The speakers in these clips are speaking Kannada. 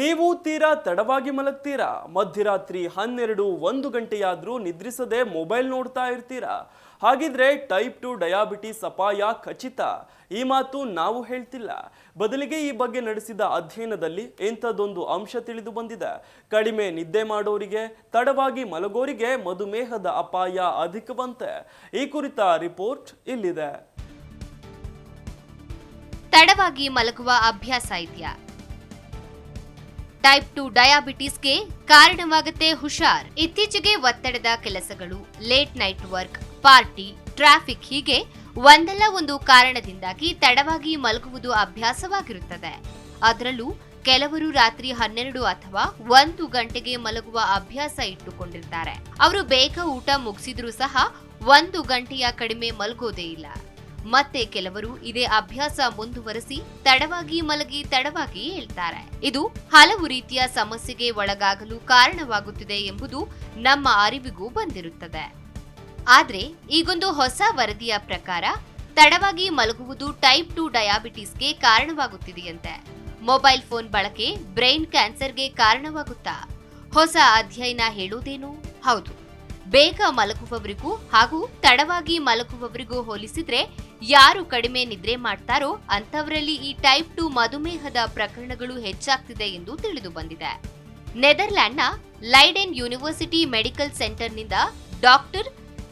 ನೀವು ತೀರಾ ತಡವಾಗಿ ಮಲಗ್ತೀರಾ? ಮಧ್ಯರಾತ್ರಿ ಹನ್ನೆರಡು ಒಂದು ಗಂಟೆಯಾದರೂ ನಿದ್ರಿಸದೆ ಮೊಬೈಲ್ ನೋಡ್ತಾ ಇರ್ತೀರಾ? ಹಾಗಿದ್ರೆ ಟೈಪ್ ಟು ಡಯಾಬಿಟಿಸ್ ಅಪಾಯ ಖಚಿತ. ಈ ಮಾತು ನಾವು ಹೇಳ್ತಿಲ್ಲ. ಬದಲಿಗೆ ಈ ಬಗ್ಗೆ ನಡೆಸಿದ ಅಧ್ಯಯನದಲ್ಲಿ ಇಂಥದ್ದೊಂದು ಅಂಶ ತಿಳಿದು ಬಂದಿದೆ. ಕಡಿಮೆ ನಿದ್ದೆ ಮಾಡೋರಿಗೆ, ತಡವಾಗಿ ಮಲಗೋರಿಗೆ ಮಧುಮೇಹದ ಅಪಾಯ ಅಧಿಕವಂತೆ. ಈ ಕುರಿತ ರಿಪೋರ್ಟ್ ಇಲ್ಲಿದೆ. ತಡವಾಗಿ ಮಲಗುವ ಅಭ್ಯಾಸ ಇದೆಯಾ? ಟೈಪ್ ಟು ಡಯಾಬಿಟಿಸ್ಗೆ ಕಾರಣವಾಗುತ್ತೆ ಹುಷಾರ್. ಇತ್ತೀಚೆಗೆ ಒತ್ತಡದ ಕೆಲಸಗಳು, late night work, party, traffic ಹೀಗೆ ಒಂದಲ್ಲ ಒಂದು ಕಾರಣದಿಂದಾಗಿ ತಡವಾಗಿ ಮಲಗುವುದು ಅಭ್ಯಾಸವಾಗಿರುತ್ತದೆ. ಅದರಲ್ಲೂ ಕೆಲವರು ರಾತ್ರಿ ಹನ್ನೆರಡು ಅಥವಾ ಒಂದು ಗಂಟೆಗೆ ಮಲಗುವ ಅಭ್ಯಾಸ ಇಟ್ಟುಕೊಂಡಿರ್ತಾರೆ. ಅವರು ಬೇಗ ಊಟ ಮುಗಿಸಿದ್ರೂ ಸಹ ಒಂದು ಗಂಟೆಯ ಕಡಿಮೆ ಮಲಗೋದೇ ಇಲ್ಲ. ಮತ್ತೆ ಕೆಲವರು ಇದೇ ಅಭ್ಯಾಸ ಮುಂದುವರೆಸಿ ತಡವಾಗಿ ಮಲಗಿ ತಡವಾಗಿ ಹೇಳ್ತಾರೆ. ಇದು ಹಲವು ರೀತಿಯ ಸಮಸ್ಯೆಗೆ ಒಳಗಾಗಲು ಕಾರಣವಾಗುತ್ತಿದೆ ಎಂಬುದು ನಮ್ಮ ಅರಿವಿಗೂ ಬಂದಿರುತ್ತದೆ. ಆದರೆ ಈಗೊಂದು ಹೊಸ ವರದಿಯ ಪ್ರಕಾರ ತಡವಾಗಿ ಮಲಗುವುದು ಟೈಪ್ ಟು ಡಯಾಬಿಟಿಸ್ಗೆ ಕಾರಣವಾಗುತ್ತಿದೆಯಂತೆ. ಮೊಬೈಲ್ ಫೋನ್ ಬಳಕೆ ಬ್ರೈನ್ ಕ್ಯಾನ್ಸರ್ಗೆ ಕಾರಣವಾಗುತ್ತಾ? ಹೊಸ ಅಧ್ಯಯನ ಹೇಳುವುದೇನು ಹೌದು. ಬೇಗ ಮಲಗುವವರಿಗೂ ಹಾಗೂ ತಡವಾಗಿ ಮಲಗುವವರಿಗೂ ಹೋಲಿಸಿದ್ರೆ ಯಾರು ಕಡಿಮೆ ನಿದ್ರೆ ಮಾಡ್ತಾರೋ ಅಂಥವರಲ್ಲಿ ಈ ಟೈಪ್ ಟು ಮಧುಮೇಹದ ಪ್ರಕರಣಗಳು ಹೆಚ್ಚಾಗ್ತಿದೆ ಎಂದು ತಿಳಿದು ಬಂದಿದೆ. ನೆದರ್ಲ್ಯಾಂಡ್ನ Leiden university medical ಸೆಂಟರ್ನಿಂದ doctor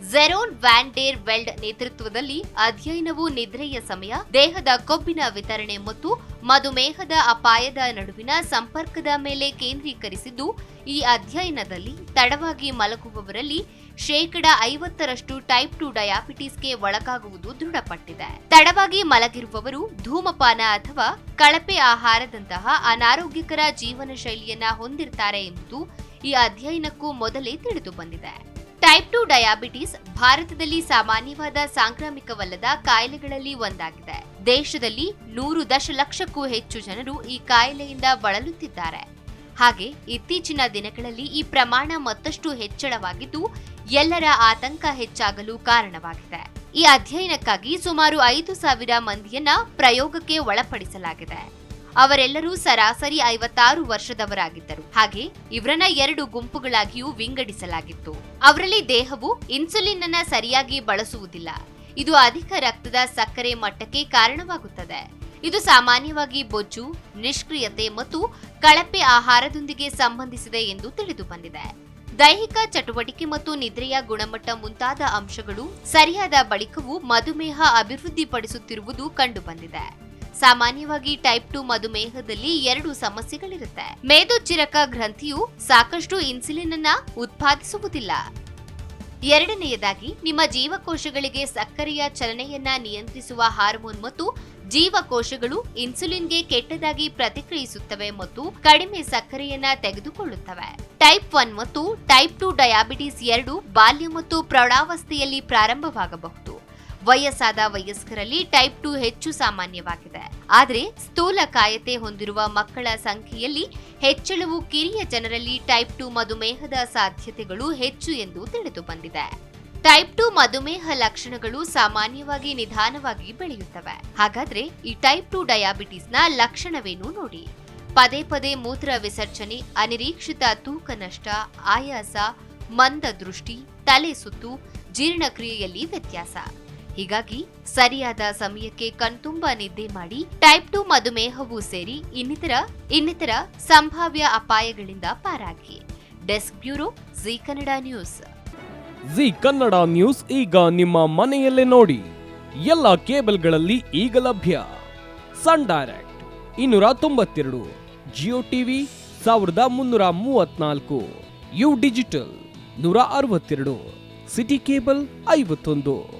Jeroen van der Velde ನೇತೃತ್ವದಲ್ಲಿ ಅಧ್ಯಯನವು ನಿದ್ರೆಯ ಸಮಯ, ದೇಹದ ಕೊಬ್ಬಿನ ವಿತರಣೆ ಮತ್ತು ಮಧುಮೇಹದ ಅಪಾಯದ ನಡುವಿನ ಸಂಪರ್ಕದ ಮೇಲೆ ಕೇಂದ್ರೀಕರಿಸಿದ್ದು, ಈ ಅಧ್ಯಯನದಲ್ಲಿ ತಡವಾಗಿ ಮಲಗುವವರಲ್ಲಿ ಶೇಕಡ ಐವತ್ತರಷ್ಟು ಟೈಪ್ ಟು ಡಯಾಬಿಟಿಸ್ಗೆ ಒಳಗಾಗುವುದು ದೃಢಪಟ್ಟಿದೆ. ತಡವಾಗಿ ಮಲಗಿರುವವರು ಧೂಮಪಾನ ಅಥವಾ ಕಳಪೆ ಆಹಾರದಂತಹ ಅನಾರೋಗ್ಯಕರ ಜೀವನ ಶೈಲಿಯನ್ನ ಹೊಂದಿರ್ತಾರೆ ಎಂಬುದು ಈ ಅಧ್ಯಯನಕ್ಕೂ ಮೊದಲೇ ತಿಳಿದು ಬಂದಿದೆ. ಟೈಪ್ ಟು ಡಯಾಬಿಟಿಸ್ ಭಾರತದಲ್ಲಿ ಸಾಮಾನ್ಯವಾದ ಸಾಂಕ್ರಾಮಿಕವಲ್ಲದ ಕಾಯಿಲೆಗಳಲ್ಲಿ ಒಂದಾಗಿದೆ. ದೇಶದಲ್ಲಿ ನೂರು ದಶಲಕ್ಷಕ್ಕೂ ಹೆಚ್ಚು ಜನರು ಈ ಕಾಯಿಲೆಯಿಂದ ಬಳಲುತ್ತಿದ್ದಾರೆ. ಹಾಗೆ ಇತ್ತೀಚಿನ ದಿನಗಳಲ್ಲಿ ಈ ಪ್ರಮಾಣ ಮತ್ತಷ್ಟು ಹೆಚ್ಚಳವಾಗಿದ್ದು, ಎಲ್ಲರ ಆತಂಕ ಹೆಚ್ಚಾಗಲು ಕಾರಣವಾಗಿದೆ. ಈ ಅಧ್ಯಯನಕ್ಕಾಗಿ ಸುಮಾರು ಐದು ಸಾವಿರ ಮಂದಿಯನ್ನ ಪ್ರಯೋಗಕ್ಕೆ ಒಳಪಡಿಸಲಾಗಿದೆ. ಅವರೆಲ್ಲರೂ ಸರಾಸರಿ ಐವತ್ತಾರು ವರ್ಷದವರಾಗಿದ್ದರು. ಹಾಗೆ ಇವರನ್ನ ಎರಡು ಗುಂಪುಗಳಾಗಿಯೂ ವಿಂಗಡಿಸಲಾಗಿತ್ತು. ಅವರಲ್ಲಿ ದೇಹವು ಇನ್ಸುಲಿನ್ ಅನ್ನ ಸರಿಯಾಗಿ ಬಳಸುವುದಿಲ್ಲ. ಇದು ಅಧಿಕ ರಕ್ತದ ಸಕ್ಕರೆ ಮಟ್ಟಕ್ಕೆ ಕಾರಣವಾಗುತ್ತದೆ. ಇದು ಸಾಮಾನ್ಯವಾಗಿ ಬೊಜ್ಜು, ನಿಷ್ಕ್ರಿಯತೆ ಮತ್ತು ಕಳಪೆ ಆಹಾರದೊಂದಿಗೆ ಸಂಬಂಧಿಸಿದೆ ಎಂದು ತಿಳಿದು ಬಂದಿದೆ ದೈಹಿಕ ಚಟುವಟಿಕೆ ಮತ್ತು ನಿದ್ರೆಯ ಗುಣಮಟ್ಟ ಮುಂತಾದ ಅಂಶಗಳು ಸರಿಯಾದ ಬಳಿಕವೂ ಮಧುಮೇಹ ಅಭಿವೃದ್ಧಿಪಡಿಸುತ್ತಿರುವುದು ಕಂಡುಬಂದಿದೆ. ಸಾಮಾನ್ಯವಾಗಿ ಟೈಪ್ ಟು ಮಧುಮೇಹದಲ್ಲಿ ಎರಡು ಸಮಸ್ಯೆಗಳಿರುತ್ತೆ. ಮೇದೋಜ್ಜಿರಕ ಗ್ರಂಥಿಯು ಸಾಕಷ್ಟು ಇನ್ಸುಲಿನ್ ಅನ್ನ ಉತ್ಪಾದಿಸುವುದಿಲ್ಲ. ಎರಡನೆಯದಾಗಿ, ನಿಮ್ಮ ಜೀವಕೋಶಗಳಿಗೆ ಸಕ್ಕರೆಯ ಚಲನೆಯನ್ನ ನಿಯಂತ್ರಿಸುವ ಹಾರ್ಮೋನ್ ಮತ್ತು ಜೀವಕೋಶಗಳು ಇನ್ಸುಲಿನ್ಗೆ ಕೆಟ್ಟದಾಗಿ ಪ್ರತಿಕ್ರಿಯಿಸುತ್ತವೆ ಮತ್ತು ಕಡಿಮೆ ಸಕ್ಕರೆಯನ್ನ ತೆಗೆದುಕೊಳ್ಳುತ್ತವೆ. ಟೈಪ್ ಒನ್ ಮತ್ತು ಟೈಪ್ ಟು ಡಯಾಬಿಟಿಸ್ ಎರಡು ಬಾಲ್ಯ ಮತ್ತು ಪ್ರೌಢಾವಸ್ಥೆಯಲ್ಲಿ ಪ್ರಾರಂಭವಾಗಬಹುದು. ವಯಸ್ಸಾದ ವಯಸ್ಕರಲ್ಲಿ ಟೈಪ್ ಟು ಹೆಚ್ಚು ಸಾಮಾನ್ಯವಾಗಿದೆ. ಆದರೆ ಸ್ಥೂಲ ಕಾಯತೆ ಹೊಂದಿರುವ ಮಕ್ಕಳ ಸಂಖ್ಯೆಯಲ್ಲಿ ಹೆಚ್ಚಳವು ಕಿರಿಯ ಜನರಲ್ಲಿ ಟೈಪ್ ಟು ಮಧುಮೇಹದ ಸಾಧ್ಯತೆಗಳು ಹೆಚ್ಚು ಎಂದು ತಿಳಿದು ಬಂದಿದೆ. ಟೈಪ್ ಟು ಮಧುಮೇಹ ಲಕ್ಷಣಗಳು ಸಾಮಾನ್ಯವಾಗಿ ನಿಧಾನವಾಗಿ ಬೆಳೆಯುತ್ತವೆ. ಹಾಗಾದ್ರೆ ಈ ಟೈಪ್ ಟು ಡಯಾಬಿಟಿಸ್ನ ಲಕ್ಷಣವೇನು ನೋಡಿ? ಪದೇ ಪದೇ ಮೂತ್ರ ವಿಸರ್ಜನೆ, ಅನಿರೀಕ್ಷಿತ ತೂಕ ನಷ್ಟ, ಆಯಾಸ ಮಂದ ದೃಷ್ಟಿ ತಲೆ ಸುತ್ತು, ಜೀರ್ಣಕ್ರಿಯೆಯಲ್ಲಿ ವ್ಯತ್ಯಾಸ. ಹೀಗಾಗಿ ಸರಿಯಾದ ಸಮಯಕ್ಕೆ ಕಣ್ತುಂಬ ನಿದ್ದೆ ಮಾಡಿ ಟೈಪ್ ಟು ಮಧುಮೇಹವೂ ಸೇರಿ ಇನ್ನಿತರ ಇನ್ನಿತರ ಸಂಭಾವ್ಯ ಅಪಾಯಗಳಿಂದ ಪಾರಾಗಿ. Desk bureau Zee Kannada news. Zee Kannada news ಈಗ ನಿಮ್ಮ ಮನೆಯಲ್ಲೇ ನೋಡಿ. ಎಲ್ಲ ಕೇಬಲ್ಗಳಲ್ಲಿ ಈಗ ಲಭ್ಯ. ಸನ್ ಡೈರೆಕ್ಟ್ ಇನ್ನೂರ ತೊಂಬತ್ತೆರಡು, ಜಿಯೋ ಟಿವಿ ಸಾವಿರದ ಮುನ್ನೂರ ಮೂವತ್ನಾಲ್ಕು, ಯು ಡಿಜಿಟಲ್ ನೂರ ಅರವತ್ತೆರಡು, ಸಿಟಿ ಕೇಬಲ್ ಐವತ್ತೊಂದು.